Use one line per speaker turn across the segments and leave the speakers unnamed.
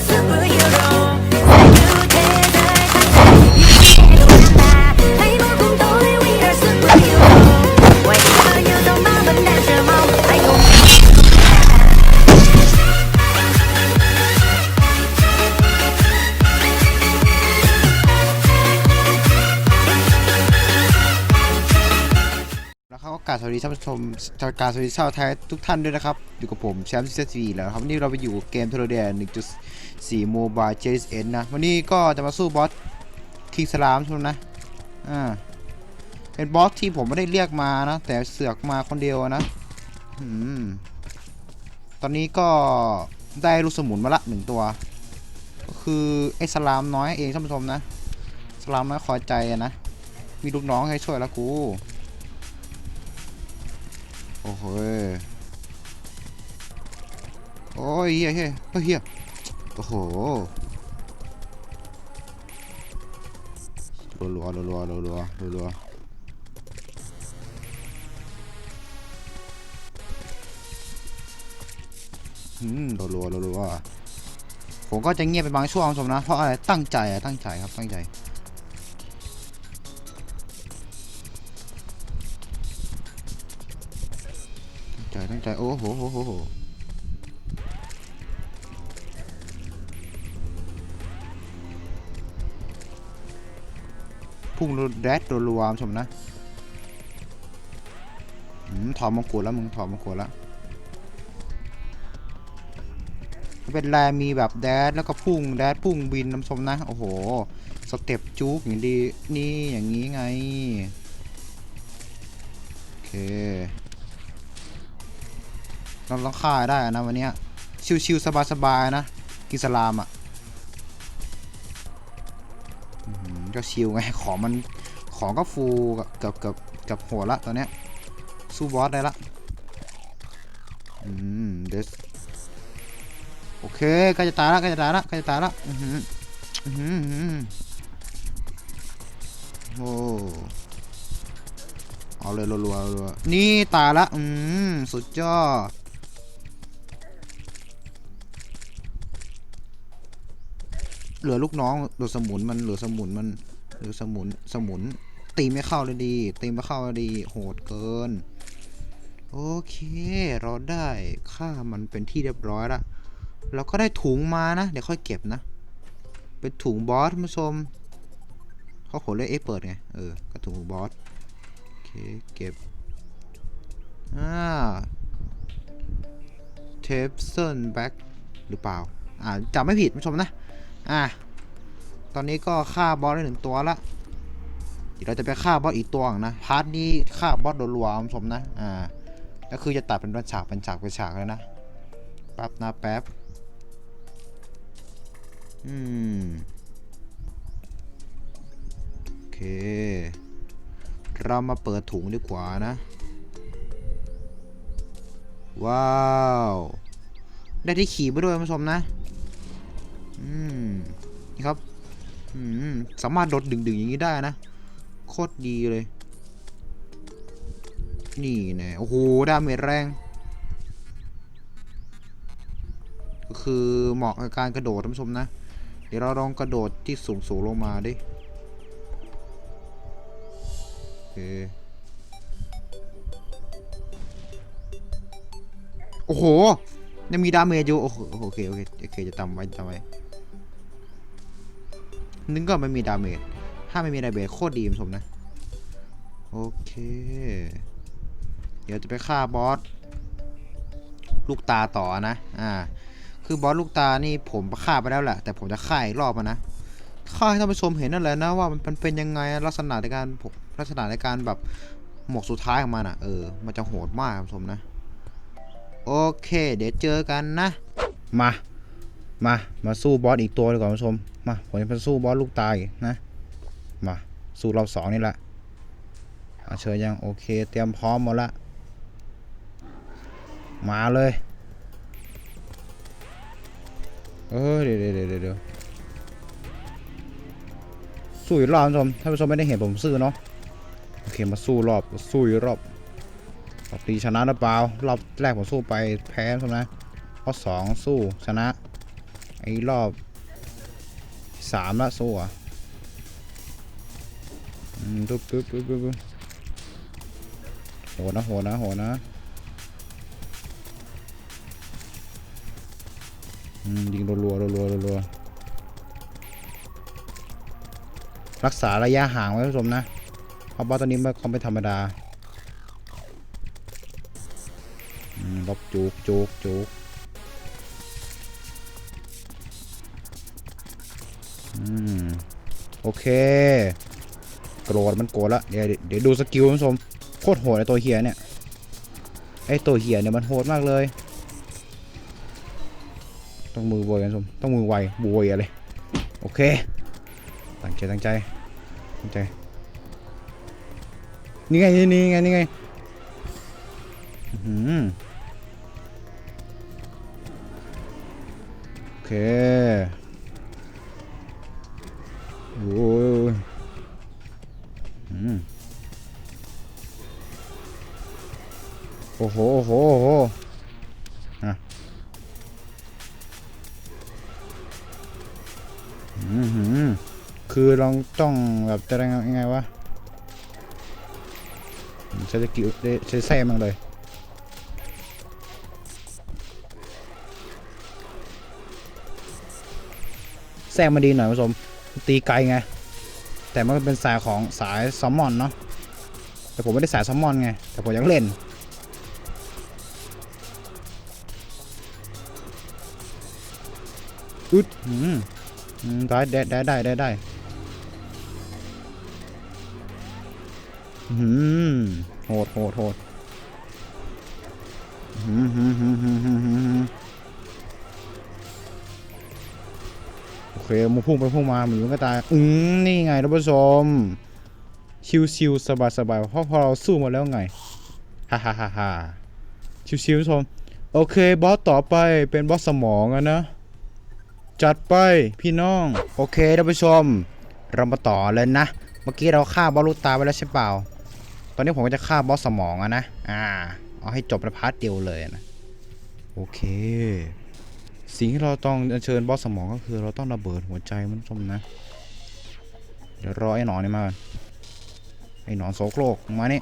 모습을 กราบสวัสดีท่านผู้ชมชาวการสวัสดีชาวไทยทุกท่านด้วยนะครับ อยู่กับผมแชมป์ซีซีแล้วครับวันนี้เราไปอยู่เกมทโรเดียน1.4 Mobile JSN นะ วันนี้ก็จะมาสู้บอสคิงสลามทุกนะ อ่า เป็นบอสที่ผมไม่ได้เรียกมานะ แต่เสือกมาคนเดียวนะอืมตอนนี้ก็ได้ลูกสมุนมาละหนึ่งตัว ก็คือไอ้สลามน้อยเองท่านผู้ชมนะ สลามน้อยคอยใจนะ มีลูกน้องให้ช่วยแล้วกู โอ้ยโอ้ยเฮียเฮียเฮียโอ้โหรัวรัวรัวรัวรัวรัวรัวอืมรัวรัวรัวผมก็จะเงียบไปบางช่วงผมนะ เพราะอะไรตั้งใจอะตั้งใจครับตั้งใจ ใจตั้งโอ้โหโหโหโหพุ่งแรดรัวชมนะถอดมงกุฎแล้วมึงถอดมงกุฎแล้วเป็นแรมีแบบแดดแล้วก็พุ่งแดดพุ่งบินน้ำชมนะ โอ้โห สเต็ปจุกอย่างดีนี่อย่างนี้ไง โอเค เราต้องฆ่าได้นะวันนี้ชิวๆสบายๆนะกิสลามอะก็ชิวไงของมันของก็ฟูกับกับกับหัวละตอนเนี้ยสู้บอสได้ละอืมเดสโอเคก็จะตายละก็จะตายละก็จะตายละอือหืออือหืออื้อโอ้เอาเลยรัวๆรัวๆนี่ตายละอืมสุดยอด เหลือลูกน้องเหลือสมุนมันเหลือสมุนมันเหลือสมุนสมุน ตีไม่เข้าเลยดีตีไม่เข้าเลยดีโหดเกิน โอเค เราได้ค่ามันเป็นที่เรียบร้อยละเราก็ได้ถุงมานะ เดี๋ยวค่อยเก็บนะ เป็นถุงบอสท่านผู้ชมเขาขนเลยเอะเปิดไง เออ ก็ถุงบอส โอเค เก็บ อ่า เทปเซนแบ็กหรือเปล่า อ่าจำไม่ผิดท่านผู้ชมนะ อะ ตอนนี้ก็ฆ่าบอสได้หนึ่งตัวละเดี๋ยวเราจะไปฆ่าบอสอีกตัวหนึ่งนะ พาร์ทนี้ฆ่าบอสรัวๆคุณผู้ชมนะ อ่า ก็คือจะตัดเป็นฉากเป็นฉากเป็นฉากเลยนะ แป๊บนะแป๊บ อืม โอเค เรามาเปิดถุงดีกว่านะ ว้าว ได้ที่ขี่ไปด้วยคุณผู้ชมนะ นี่ครับสามารถโดดดึงๆอย่างนี้ได้นะ โคตรดีเลย นี่น่โอ้โหดาเมจแรง ก็คือเหมาะกับการกระโดดท่านผู้ชมนะ เดี๋ยวเราลองกระโดดที่สูงสูงๆลงมาดิโอเคโอ้โหยังมีดาเมจอยู่ โอ้โหโอเค โอเค โอเค จะจำไว้จำไว้ นึงก็ไม่มีดาเมจ ถ้าไม่มีดาเมจโคตรดีผมนะ โอเค เดี๋ยวจะไปฆ่าบอสลูกตาต่อนะ อ่า คือบอสลูกตานี่ผมฆ่าไปแล้วแหละ แต่ผมจะฆ่าอีกรอบนะ ฆ่าให้ท่านผู้ชมเห็นนั่นแหละนะว่ามันเป็นยังไงลักษณะในการผมลักษณะในการแบบหมวกสุดท้ายของมันอะ เออ มันจะโหดมากคุณผู้ชมนะ โอเค เดี๋ยวเจอกันนะ มา มา มาสู้บอสอีกตัวดีกว่าคุณผู้ชม มาผมจะไปสู้บอสลูกตายนะ มาสู้รอบสองนี่แหละอาเชิญยังโอเค เตรียมพร้อมหมดละ มาเลยเออเดี๋ยวเดี๋ยวเดี๋ยวเดสู้อีกรอบคุณผู้ชมถ้าผู้ชมไม่ได้เห็นผมซื้อเนาะโอเคมาสู้รอบสู้อีกรอบรอบตีชนะหรือเปล่ารอบแรกผมสู้ไปแพ้ใช่ไหมรอบสองสู้ชนะ ไอ้รอบสามละโซ่อืมตุ๊บตุ๊บตุ๊บตุ๊บโหนะโหนะโหนะอืมยิงรัวรัวรัวรัวรัวรักษาระยะห่างไว้ผู้ชมนะเพราะบอสตัวนี้ไม่เขาไม่ธรรมดาอืมลบจุกจุกจุก โอเค โกรธมันโกรธละเดี๋ยวเดี๋ยวดูสกิลคุณผู้ชมโคตรโหดไอตัวเฮียเนี่ยไอตัวเฮียเนี่ยมันโหดมากเลย ต้องมือโวยกันผู้ชมต้องมือไวโวยอะไรโอเคตั้งใจตั้งใจตั้งใจนี่ไงนี่นี่ไงนี่ไงอื้อหือโอเค โอ้ยโอ้โห โอ้โห โอ้โหอะอืมคือเราต้องแบบจะยังไงวะใช้สกิลได้ใช้แซ่มันเลยแทรกมาดีหน่อยคุณผู้ชม ตีไกลไง แต่มันเป็นสายของสายซัมมอนเนาะแต่ผมไม่ได้สายซัมมอนไง แต่ผมยากเล่น อึดอืมอืมได้ได้ได้ได้ได้ได้อืมโหดโหดโหดอืม เคมันพุ่งไปพุ่งมาหมีมันก็ตาย อืมนี่ไงท่านผู้ชมชิวๆสบายๆเพราะพอเราสู้มาแล้วไงฮ่าฮ่าฮ่าฮ่าชิวๆท่านผู้ชม โอเค บอสต่อไปเป็นบอสสมองอะนะ จัดไปพี่น้อง โอเคท่านผู้ชม เรามาต่อเลยนะ เมื่อกี้เราฆ่าบอสลูกตาไปแล้วใช่เปล่า ตอนนี้ผมก็จะฆ่าบอสสมองอะนะ อ่า เอาให้จบในพาร์ทเดียวเลยนะ โอเค สิ่งที่เราต้องเชิญบอสสมองก็คือเราต้องระเบิดหัวใจมันชมนะ เดี๋ยวรอไอ้หนอนนี่มาก่อนไอ้หนอนโสโครกมาเนี่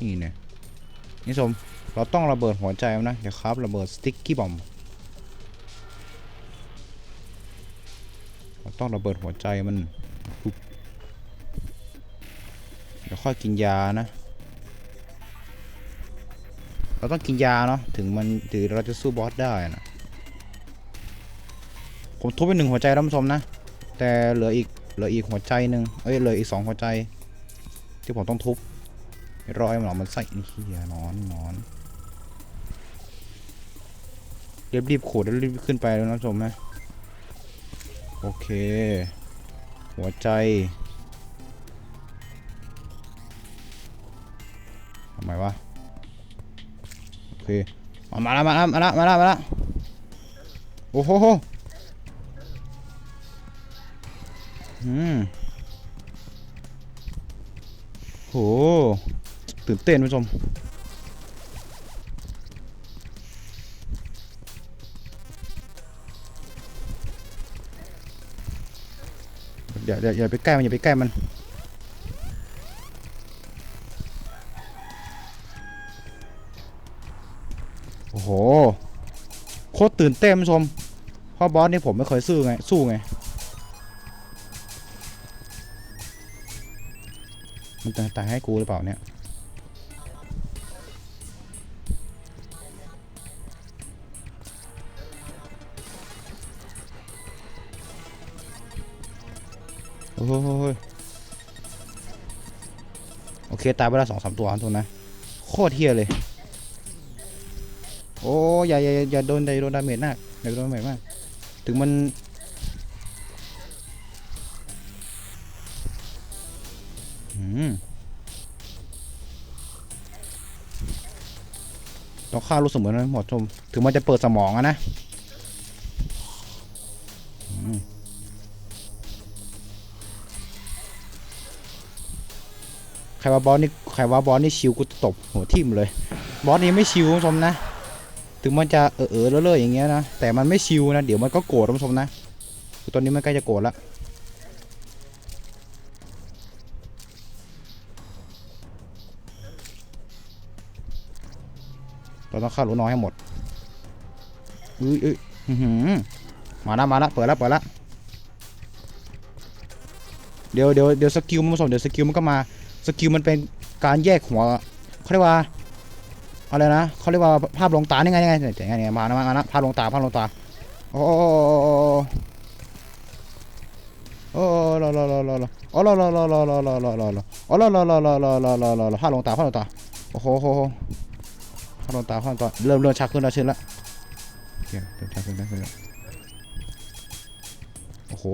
นี่เนี่ยนี่ชมเราต้องระเบิดหัวใจมันนะ เดี๋ยวครับระเบิดสติ๊กกี้บอมเราต้องระเบิดหัวใจมันเดี๋ยวค่อยกินยานะ เราต้องกินยาเนาะถึงมันถึงเราจะสู้บอสได้นะผมทุบไปหนึ่งหัวใจแล้วท่านผู้ชมนะ แต่เหลืออีกเหลืออีกหัวใจหนึ่งเอ้ยเหลืออีกสองหัวใจ ที่ผมต้องทุบรอให้มันออมันใส่นี่เฮียนอนนอนรีบรีบขูดแล้วรีบขึ้นไปแล้วนะท่านผู้ชมนะโอเค หัวใจ เคมาแล้วมาแล้วมาแล้วมาแล้วมาแล้วโอ้โหโหอืมโหตื่นเต้นผู้ชมเดี๋ยวเดี๋ยวอย่าไปใกล้มันอย่าไปใกล้มัน ห โคตรตื่นเต้นผู้ชมเพราะบอสนี่ผมไม่เคยสู้ไง สู้ไง มันจะตายให้กูหรือเปล่าเนี่ยโอ้โหโอเค ตายไปแล้วสองสามตัวทุกคนนะ โคตรเฮี้ยเลย อ้อย่าอย่าอย่าโดนอย่าโดนดาเมจมากอย่าโดนดาเมจมาก ถึงมันอืมต้องฆ่าลูกเสมือนนั้นหมดชม ถึงมันจะเปิดสมองอะนะใครว่าบอสนี่ใครว่าบอสนี่ชิวกูตบหัวทิ่มเลย บอสนี่ไม่ชิวคุณผู้ชมนะ ถึงมันจะเออเออเลอะๆอย่างเงี้ยนะแต่มันไม่ชิวนะเดี๋ยวมันก็โกรธท่านผู้ชมนะตอนนี้มันใกล้จะโกรธล้วเราต้องฆ่าหลูน้อยให้หมดอุ้ยอุ้ยอื้อหือมาล้วมาล้วเปิดล้วเปิดล้วเดี๋ยวเดี๋ยวเดี๋ยวสกิลมันผสมเดี๋ยวสกิลมันก็มาสกิลมันเป็นการแยกหัวเขาเรียกว่า อะไรนะเขาเรียกว่าภาพลงตานี่ไงนี่ไงเนี่ยไงเนี่ยมานะมานะภาพลงตาภาพลงตาโอ้โอ้โอ้รอรอรอรอรอโอ้รอรอรอรอรอรอรอรอรอโอ้รอรอรอรอรอรอรอรอรอภาพลงตาภาพลงตาโอ้โหโหโหภาพลงตาภาพลงตาเริ่มเริ่มชักขึ้นแล้วชินละโอเคเริ่มชักขึ้นแล้วขึ้นแล้วโอ้โห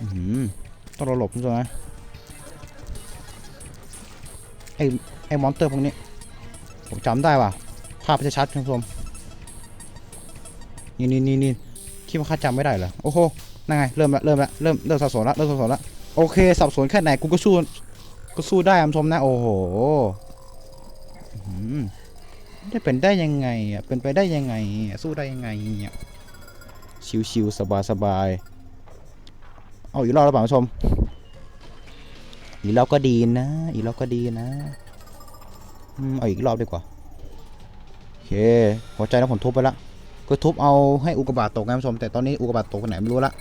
อือหือต้องรอหลบใช่ไหม ไอ้ไอ้มอนเตอร์พวกนี้ ผมจำได้ว่ะ ภาพจะชัดคุณผู้ชมนี่นี่นี่นี่คิดว่าข้าจำไม่ได้เหรอ โอ้โหนั่นไง เริ่มละเริ่มละเริ่มเริ่มสับสนละเริ่มสับสนละโอเค สับสนแค่ไหนกูก็สู้ก็สู้ได้คุณผู้ชมนะ โอ้โหได้เป็นได้ยังไงอะเป็นไปได้ยังไง สู้ได้ยังไงอะชิวๆสบายๆเอาอีกรอบแล้วเปล่าคุณผู้ชม อีกรอบก็ดีนะ อีกรอบก็ดีนะอืมเอาอีกรอบดีกว่าโอเคหัวใจแล้วผมทุบไปละก็ทุบเอาให้อุกกาบาตตกนะผู้ชม แต่ตอนนี้อุกกาบาตตกไปไหนไม่รู้ละ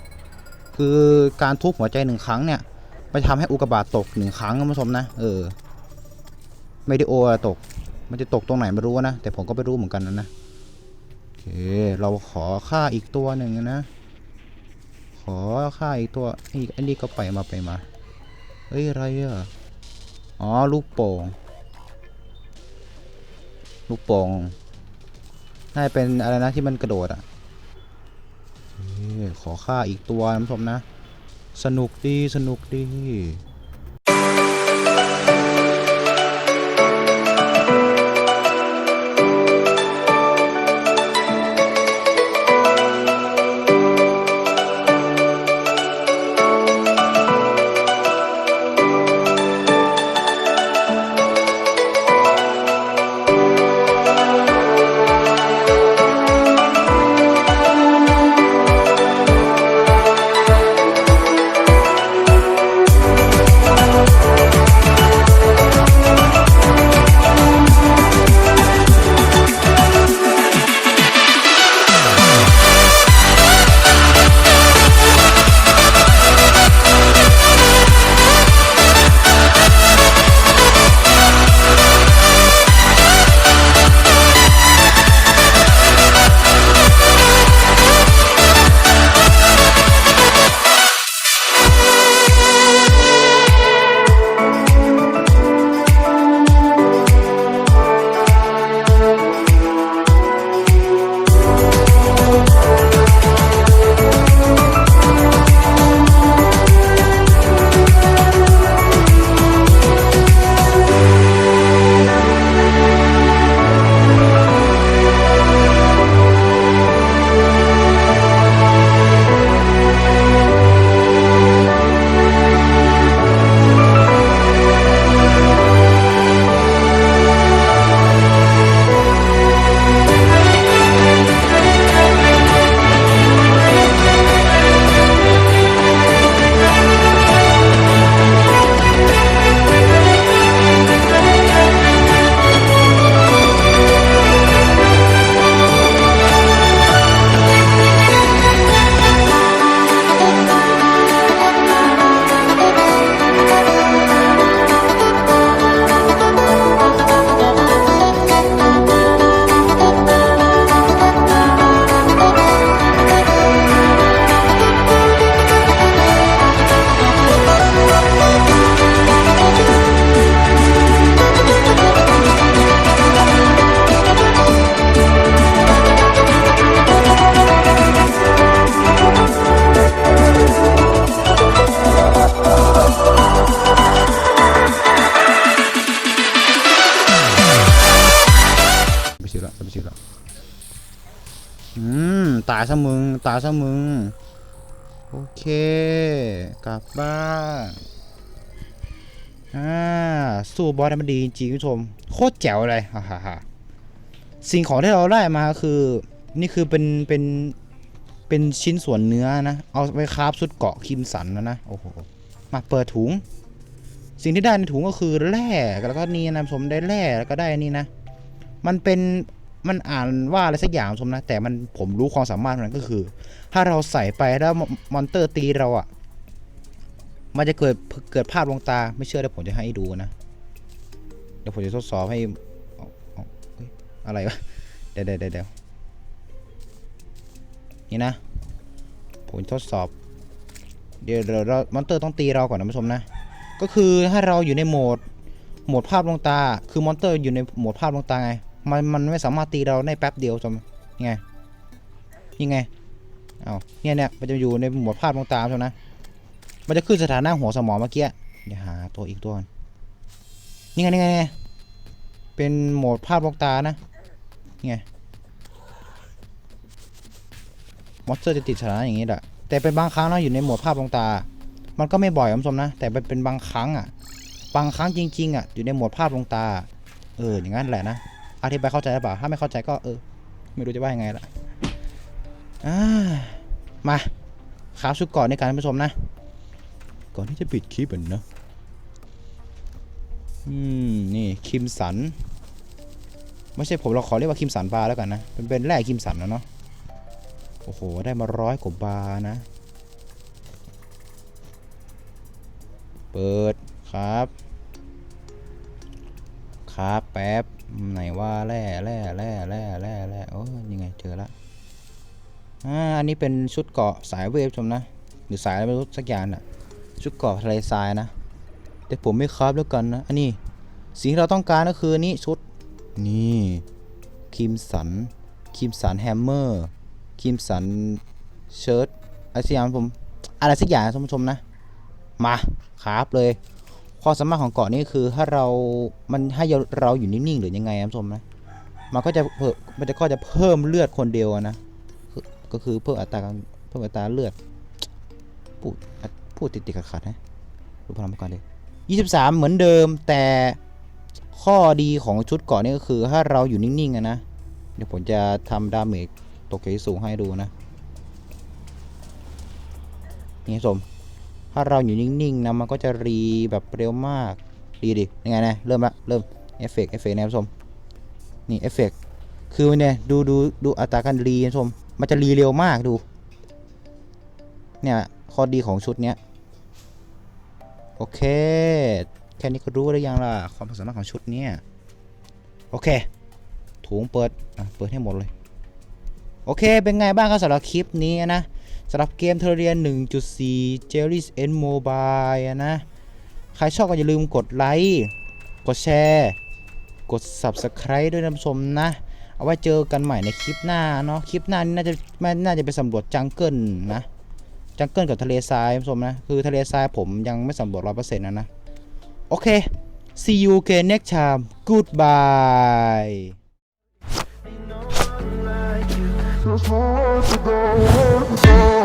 คือการทุบหัวใจหนึ่งครั้งเนี่ยมันจะทำให้อุกกาบาตตกหนึ่งครั้งนะผู้ชมนะเออไม่ได้โออะตก มันจะตกตรงไหนไม่รู้นะแต่ผมก็ไม่รู้เหมือนกันนะนะโอเคเราขอค่าอีกตัวหนึ่งนะขอค่าอีกตัวอีกอันนี้ก็ไปมาไปมา เฮ้ย อะไรอะ อ๋อ ลูกโป่ง ลูกโป่ง น่าจะเป็นอะไรนะที่มันกระโดดอะขอค่าอีกตัวนะผมนะ สนุกดี สนุกดีายซะมึง ตายซะมึง โอเค กลับบ้านอ่าสู้บอสได้มันดีจริงๆคุณผู้ชม โคตรแจ๋วเลยฮ่าฮ่าฮ่าสิ่งของที่เราได้มาคือ นี่คือเป็นเป็นเป็นชิ้นส่วนเนื้อนะ เอาไปคราฟชุดเกาะคิมสันแล้วนะ โอ้โห มาเปิดถุง สิ่งที่ได้ในถุงก็คือแร่แล้วก็นี่นะผมได้แร่แล้วก็ได้นี่นะ มันเป็น มันอ่านว่าอะไรสักอย่างผมนะ แต่มันผมรู้ความสามารถมันก็คือ ถ้าเราใส่ไปแล้วมอนเตอร์ตีเราอะ่ะ มันจะเกิดเกิดภาพลวงตาไม่เชื่อเดี๋ยวผมจะให้ดูนะ เดี๋ยวผมจะทดสอบให้ออะไรวะเดี๋ยวเดี๋ยวเดี๋ยวเดี๋ยวนี่นะผมทดสอบเดี๋ยวเดี๋ยวเรามอนเตอร์ต้องตีเราก่อนนะผู้ชมนะ ก็คือถ้าเราอยู่ในโหมดโหมดภาพลวงตา คือมอนเตอร์อยู่ในโหมดภาพลวงตาไง มันมันไม่สามารถตีเราได้แป๊บเดียวจมยังไงยังไงเอาเนี่ยเนี่ยมันจะอยู่ในหมวดภาพลวงตาใช่ไหมมันจะขึ้นสถานะหัวสมองเมื่อกี้เดี๋ยวหาตัวอีกตัวนี่ไงนี่ไงนี่ไงเป็นโหมดภาพลวงตานะนี่ไงมอสเตอร์จะติดสถานะอย่างนี้แหละแต่เป็นบางครั้งนะอยู่ในโหมดภาพลวงตา มันก็ไม่บ่อยคุณผู้ชมนะ แต่เป็นเป็นบางครั้งอะ บางครั้งจริง ๆ อะ อยู่ในโหมดภาพลวงตา เอออย่างนั้นแหละนะ อธิบายเข้าใจหรือเปล่า ถ้าไม่เข้าใจก็เออ ไม่รู้จะว่ายังไงละอ่ามาขาวชุดก่อนในการท่านผู้ชมนะ ก่อนที่จะปิดคลิปอะนะอืม นี่ คิมสัน ไม่ใช่ผมเราขอเรียกว่าคิมสันบาร์แล้วกันนะ เป็นเป็นแร่คิมสันนะเนาะ โอ้โห ได้มาร้อยกว่าบาร์นะ เปิดครับ ครับแป๊บ ไหนว่าแร่แร่แร่แร่แร่แร่โอ้ยยังไงเจอละอ่าอันนี้เป็นชุดเกาะสายเวฟชมนะหรือสายอะไรไม่รู้สักอย่างน่ะชุดเกาะทะเลทรายนะ แต่ผมไม่ครับแล้วกันนะอันนี้สิ่งที่เราต้องการก็คือนี่ชุดนี่คิมสันคิมสันแฮมเมอร์คิมสันเชิ้ตอะไรสักอย่างผมอะไรสักอย่างนะท่านผู้ชมนะ มาครับเลย ความสามารถของเกาะนี่คือถ้าเรา มันให้เราอยู่นิ่งๆหรือยังไงครับชมนะ มันก็จะเพิ่มมันจะก็จะเพิ่มเลือดคนเดียวนะ ก็คือเพิ่มอัตราเพิ่มอัตราเลือด พูดพูดติดติดขัดขัดๆนะดูพลังก่อนเลยยี่สิบสามเหมือนเดิมแต่ข้อดีของชุดเกาะนี่ก็คือถ้าเราอยู่นิ่งๆนะ เดี๋ยวผมจะทำดาเมจตกเกสูงให้ดูนะ นี่ครับผู้ชม ถ้าเราอยู่นิ่งๆนะมันก็จะรีแบบเร็วมากรีดิยังไงนะเริ่มละเริ่มเอฟเฟกเอฟเฟกนะครับผู้ชมนี่เอฟเฟกคือเนี่ยดูดูดูอัตราการรีนะผู้ชมมันจะรีเร็วมากดู เนี่ยข้อดีของชุดเนี้ยโอเค แค่นี้ก็รู้ได้ยังล่ะความสามารถของชุดเนี้ยโอเค ถุงเปิดอะเปิดให้หมดเลย โอเคเป็นไงบ้างครับสำหรับคลิปนี้นะ สำหรับเกมเทเรียน 1.4 Jerry's End Mobile นะ ใครชอบก็อย่าลืมกดไลค์ กดแชร์ กด Subscribe ด้วยนะผู้ชมนะ เอาไว้เจอกันใหม่ในคลิปหน้าเนาะ คลิปหน้านี่น่าจะไม่น่าจะไปสำรวจจังเกิลนะ จังเกิลกับทะเลทรายผู้ชมนะ คือทะเลทรายผมยังไม่สำรวจร้อยเปอร์เซ็นต์นะนะ โอเค see you again next time goodbye
There's nowhere to go.